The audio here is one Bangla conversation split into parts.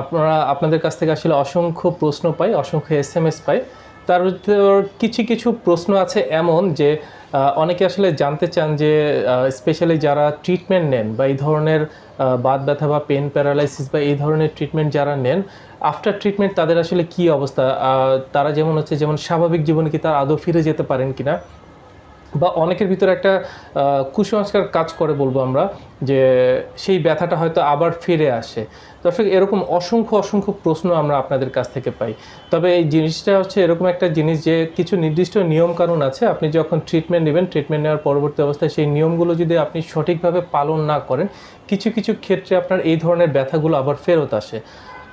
আপনারা আপনাদের কাছ থেকে আসলে অসংখ্য প্রশ্ন পাই, অসংখ্য এস এম এস পাই। তার কিছু কিছু প্রশ্ন আছে এমন যে অনেকে আসলে জানতে চান যে স্পেশালি যারা ট্রিটমেন্ট নেন বা এই ধরনের বাত ব্যথা বা পেন প্যারালাইসিস বা এই ধরনের ট্রিটমেন্ট যারা নেন আফটার ট্রিটমেন্ট তাদের আসলে কি অবস্থা? তারা যেমন হচ্ছে, যেমন স্বাভাবিক জীবনে কি তারা আদৌ ফিরে যেতে পারেন কিনা? বা অনেকের ভিতরে একটা কুসংস্কার কাজ করে বলব আমরা, যে সেই ব্যথাটা হয়তো আবার ফিরে আসে। দর্শক, এরকম অসংখ্য অসংখ্য প্রশ্ন আমরা আপনাদের কাছ থেকে পাই। তবে এই জিনিসটা হচ্ছে এরকম একটা জিনিস যে কিছু নির্দিষ্ট নিয়ম কানুন আছে, আপনি যখন ট্রিটমেন্ট নেবেন ট্রিটমেন্ট নেওয়ার পরবর্তী অবস্থায় সেই নিয়মগুলো যদি আপনি সঠিকভাবে পালন না করেন, কিছু কিছু ক্ষেত্রে আপনার এই ধরনের ব্যথাগুলো আবার ফেরত আসে।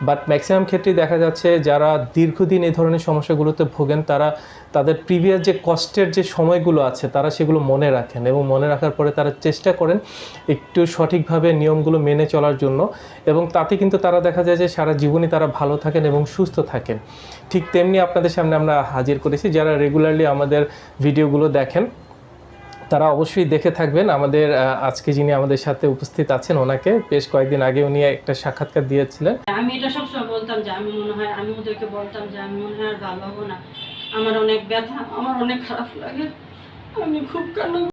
বাট ম্যাক্সিমাম ক্ষেত্রেই দেখা যাচ্ছে যারা দীর্ঘদিন এই ধরনের সমস্যাগুলোতে ভোগেন, তারা তাদের প্রিভিয়াস যে কষ্টের যে সময়গুলো আছে, তারা সেগুলো মনে রাখেন এবং মনে রাখার পরে তারা চেষ্টা করেন একটু সঠিকভাবে নিয়মগুলো মেনে চলার জন্য এবং তাতে কিন্তু তারা দেখা যায় যে সারা জীবনই তারা ভালো থাকেন এবং সুস্থ থাকেন। ঠিক তেমনি আপনাদের সামনে আমরা হাজির করেছি, যারা রেগুলারলি আমাদের ভিডিওগুলো দেখেন। তারা অবশ্যই দেখে থাকবেন। আমাদের আজকে যিনি আমাদের সাথে উপস্থিত আছেন, ওনাকে বেশ কয়েকদিন আগে উনি একটা সাক্ষাৎকার দিয়েছিলেন। আমি এটা সবসময় বলতাম যে আমি মনে হয়, আমি ওদেরকে বলতাম যে আমি মনে হয় আর ভালো হব না। আমার অনেক ব্যথা, আমার অনেক খারাপ লাগে। আমি খুব কান্না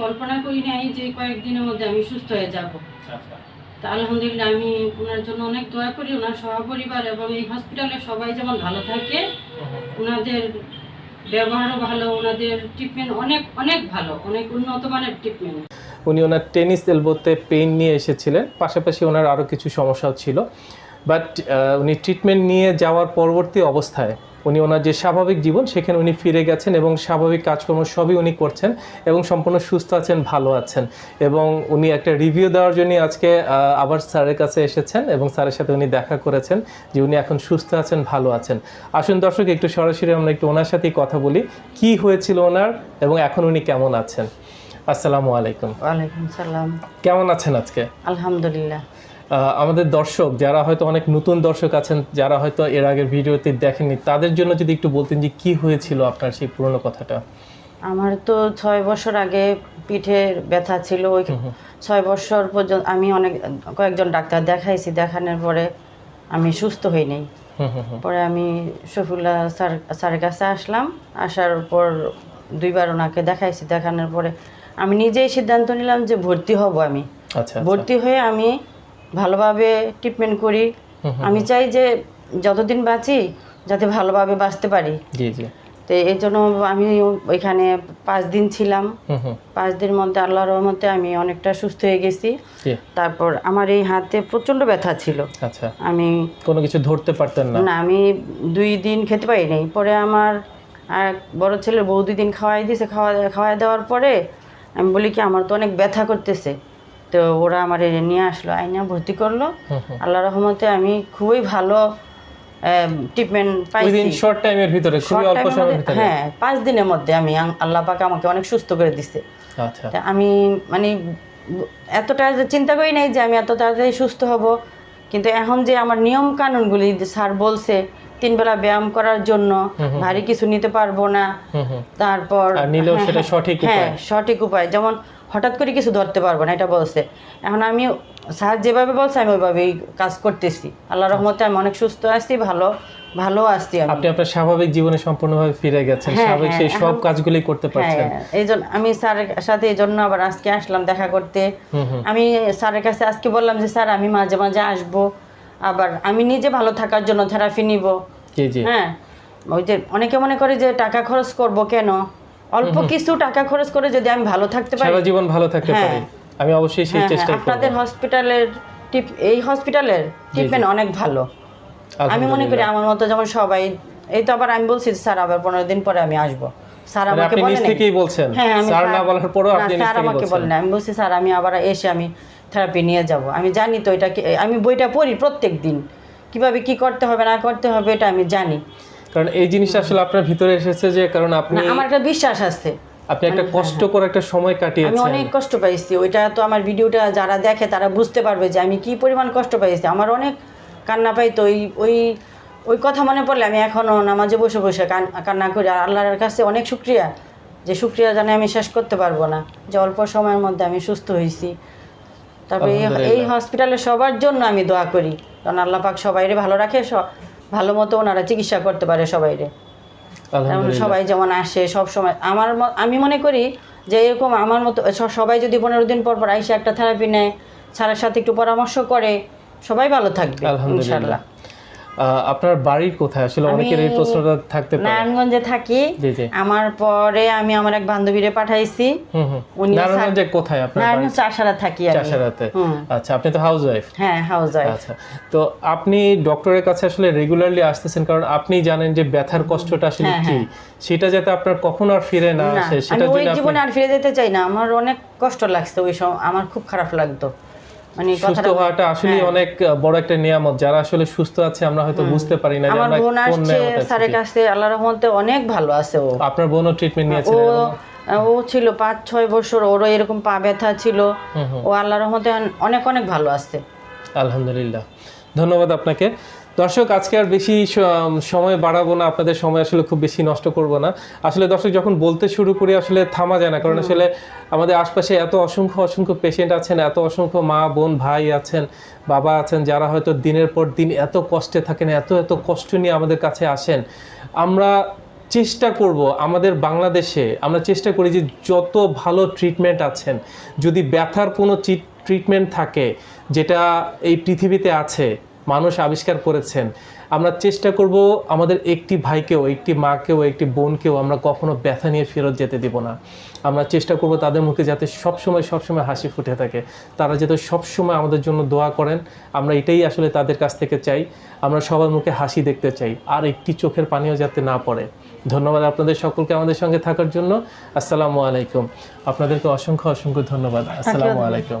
কল্পনা করি নাই যে কয়েকদিনের মধ্যে আমি সুস্থ হয়ে যাব। তা আলহামদুলিল্লাহ আমি ওনার জন্য অনেক দোয়া করি ওনার সহপরিবার এবং এই হসপিটালে সবাই যেমন ভালো থাকে ওনাদের ব্যবহারও ভালো ওনাদের ট্রিটমেন্ট অনেক অনেক ভালো অনেক উন্নত মানের ট্রিটমেন্ট উনি ওনার টেনিস এলবোতে পেইন নিয়ে এসেছিলেন পাশাপাশি ওনার আরও কিছু সমস্যাও ছিল। বাট উনি ট্রিটমেন্ট নিয়ে যাওয়ার পরবর্তী অবস্থায় উনি ওনার যে স্বাভাবিক জীবন সেখানে উনি ফিরে গেছেন এবং স্বাভাবিক কাজকর্ম সবই উনি করছেন এবং সম্পূর্ণ সুস্থ আছেন ভালো আছেন। এবং উনি একটা রিভিউ দেওয়ার জন্য আজকে আবার স্যারের কাছে এসেছেন এবং স্যারের সাথে উনি দেখা করেছেন যে উনি এখন সুস্থ আছেন ভালো আছেন। আসুন দর্শক একটু সরাসরি আমরা একটু ওনার সাথেই কথা বলি। কি হয়েছিল ওনার এবং এখন উনি কেমন আছেন? আসসালামু আলাইকুম। ওয়ালাইকুম সালাম। কেমন আছেন আজকে? আলহামদুলিল্লাহ। আমাদের দর্শক যারা হয়তো অনেক নতুন দর্শক আছেন যারা হয়তো এর আগের ভিডিওতে দেখেননি তাদের জন্য যদি একটু বলতেন যে কি হয়েছিল আপনার সেই পুরনো কথাটা? আমার তো ছয় বছর আগে পিঠের ব্যথা ছিল ওই ছয় বছর পর্যন্ত আমি অনেক কয়েকজন ডাক্তার দেখাইছি দেখানোর পরে আমি সুস্থ হই নাই। পরে আমি শফিউল্লাহ স্যার স্যারের কাছে আসলাম আসার পর দুইবার ওনাকে দেখাইছি দেখানোর পরে আমি নিজেই সিদ্ধান্ত নিলাম যে ভর্তি হব আমি। আচ্ছা আচ্ছা। ভর্তি হয়ে আমি ভালোভাবে ট্রিটমেন্ট করি। আমি চাই যে যতদিন বাঁচি যাতে ভালোভাবে বাঁচতে পারি। জি জি। তো এই জন্য আমি ওইখানে পাঁচ দিন ছিলাম। পাঁচ দিন মধ্যে আল্লাহর রহমতে আমি অনেকটা সুস্থ হয়ে গেছি। তারপর আমার এই হাতে প্রচণ্ড ব্যথা ছিল। আচ্ছা। আমি কোনো কিছু ধরতে পারতেন না? না আমি দুই দিন খেতে পারি নাই পরে আমার আর বড় ছেলের বউ দুই দিন খাওয়াই দিয়েছে খাওয়া খাওয়াই দেওয়ার পরে আমি বলি কি আমার তো অনেক ব্যথা করতেছে। তো ওরা আমার এনে নিয়ে আসলো আইনা ভর্তি করল। আল্লাহ রহমতে আমি খুবই ভালো ট্রিটমেন্ট পাইছি। শর্ট টাইমের ভিতরে খুবই অল্প সময়ের ভিতরে? হ্যাঁ পাঁচ দিনের মধ্যে আমি আল্লাহ পাক আমাকে অনেক সুস্থ করে দিছে। আচ্ছা। আমি মানে এতটা চিন্তা করি নাই যে আমি এত তাড়াতাড়ি সুস্থ হব। কিন্তু এখন যে আমার নিয়ম কানুনগুলি স্যার বলছে তিন বেলা ব্যায়াম করার জন্য ভারী কিছু নিতে পারব না। তারপর নিলেও হ্যাঁ, সেটা হ্যাঁ, সঠিক হ্যাঁ সঠিক উপায়। যেমন হঠাৎ করে কিছু ধরতে পারব না এটা বলছে। এখন আমি স্যার যেভাবে বলছে আমি ওইভাবেই কাজ করতেছি। আল্লাহ রহমতে আমি অনেক সুস্থ আছি ভালো ভালো আছি আমি। আপনি আপনার স্বাভাবিক জীবনে সম্পূর্ণভাবে ফিরে গেছেন হ্যাঁ, স্বাভাবিক সেই হ্যাঁ, সব এখন- কাজগুলি করতে পারছেন হ্যাঁ এই জন্য আমি স্যারের সাথে এই জন্য আবার আজকে আসলাম দেখা করতে। আমি স্যারের কাছে আজকে বললাম যে স্যার আমি মাঝে মাঝে আসব আবার আমি নিজে ভালো থাকার জন্য থেরাপি নিব। হ্যাঁ ওই যে অনেকে মনে করে যে টাকা খরচ করব কেন? অল্প কিছু টাকা খরচ করে যদি আমি ভালো থাকতে পারি। সারা জীবন ভালো থাকতে হ্যাঁ। পারি। আমি অবশ্যই সেই হ্যাঁ, হ্যাঁ, চেষ্টা করব। আপনাদের হসপিটালের টিপ এই হসপিটালের ট্রিটমেন্ট অনেক ভালো। আমি মনে করি আমার মতো যেমন সবাই এই তো আবার আমি বলছি স্যার আবার পনেরো দিন পরে আমি আসব। স্যার মানে আমাকে বলেন থেকেই বলছেন। হ্যাঁ স্যার না বলার পরেও আপনি স্যার আমাকে বলেন আমি বলছি স্যার আমি আবার এসে আমি থেরাপি নিয়ে যাব। আমি জানি তো এটা কি আমি বইটা পড়ি প্রত্যেক দিন কীভাবে কি করতে হবে না করতে হবে এটা আমি জানি। কারণ এই জিনিসটা আসলে আপনার ভিতরে এসেছে যে কারণ আপনি আমার একটা বিশ্বাস আছে। আপনি একটা কষ্ট করে একটা সময় কাটিয়েছেন। আমি অনেক কষ্ট পাইছি। ওইটা তো আমার ভিডিওটা যারা দেখে তারা বুঝতে পারবে যে আমি কি পরিমাণ কষ্ট পাইছি। আমার অনেক কান্না পাই তো ওই ওই ওই কথা মনে পড়লে আমি এখনও নামাজে বসে বসে কান- কান্না করি। আর আল্লাহর কাছে অনেক শুক্রিয়া যে শুক্রিয়া জানে আমি শেষ করতে পারব না যে অল্প সময়ের মধ্যে আমি সুস্থ হয়েছি তারপরে এই- হসপিটালে সবার জন্য আমি দোয়া করি। কারণ আল্লাহ পাক সবাইরে ভালো রাখে ভালো মতো ওনারা চিকিৎসা করতে পারে সবাইরে। রে সবাই যেমন আসে সব সময় আমার আমি মনে করি যে এরকম আমার মতো সবাই যদি পনেরো দিন পর পর আইসে একটা থেরাপি নেয় স্যারের সাথে একটু পরামর্শ করে সবাই ভালো থাকবে ইনশাল্লাহ আপনার বাড়ির কোথায়? আসলে অনেকের এই প্রশ্নটা থাকতে পারে। নারায়ণগঞ্জে থাকি। আমার পরে আমি আমার এক বান্ধবীরে পাঠাইছি। উনি নারায়ণগঞ্জে কোথায় আপনার নারায়ণগঞ্জ চাষারা থাকি আমি। চাষারাতে। আচ্ছা আপনি তো হাউস ওয়াইফ হ্যাঁ হাউস ওয়াইফ আচ্ছা তো আপনি ডক্টরের কাছে আসলে রেগুলারলি আসতেছেন কারণ আপনি জানেন যে ব্যথার কষ্টটা আসলে হ্যাঁ, কি। সেটা যাতে আপনার কখনো আর ফিরে না আসে সেটা যদি জীবনে আর ফিরে যেতে চাই না। আমার অনেক কষ্ট লাগছে ওই সময় আমার খুব খারাপ লাগতো। মানে সুস্থ হওয়াটা আসলে হ্যাঁ। অনেক বড় একটা নিয়ামত। যারা আসলে সুস্থ আছে আমরা হয়তো বুঝতে পারি না আমার বোন আসছে স্যারের কাছে আল্লাহ রহমতে অনেক ভালো আছে ও। আপনার বোনও ট্রিটমেন্ট নিয়েছে ও ছিল পাঁচ ছয় বছর ওরও এরকম পা ব্যথা ছিল। ও আল্লাহ রহমতে অনেক অনেক ভালো আছে। আলহামদুলিল্লাহ। ধন্যবাদ আপনাকে। দর্শক আজকে আর বেশি সময় বাড়াবো না আপনাদের সময় আসলে খুব বেশি নষ্ট করব না। আসলে দর্শক যখন বলতে শুরু করি আসলে থামা যায় না কারণ আসলে আমাদের আশপাশে এত অসংখ্য অসংখ্য পেশেন্ট আছেন এত অসংখ্য মা বোন ভাই আছেন বাবা আছেন যারা হয়তো দিনের পর দিন এত কষ্টে থাকেন এত এত কষ্ট নিয়ে আমাদের কাছে আসেন। আমরা চেষ্টা করব আমাদের বাংলাদেশে আমরা চেষ্টা করি যে যত ভালো ট্রিটমেন্ট আছেন যদি ব্যথার কোনো ট্রিটমেন্ট থাকে যেটা এই পৃথিবীতে আছে মানুষ আবিষ্কার করেছেন। আমরা চেষ্টা করব আমাদের একটি ভাইকেও একটি মাকেও একটি বোনকেও আমরা কখনো ব্যথা নিয়ে ফেরত যেতে দেব না। আমরা চেষ্টা করব তাদের মুখে যাতে সবসময় সবসময় হাসি ফুটে থাকে। তারা যাতে সবসময় আমাদের জন্য দোয়া করেন। আমরা এটাই আসলে তাদের কাছ থেকে চাই। আমরা সবার মুখে হাসি দেখতে চাই। আর একটি চোখের পানিও যাতে না পড়ে। ধন্যবাদ আপনাদের সকলকে আমাদের সঙ্গে থাকার জন্য। আসসালামু আলাইকুম। আপনাদেরকে অসংখ্য অসংখ্য ধন্যবাদ। আসসালামু আলাইকুম।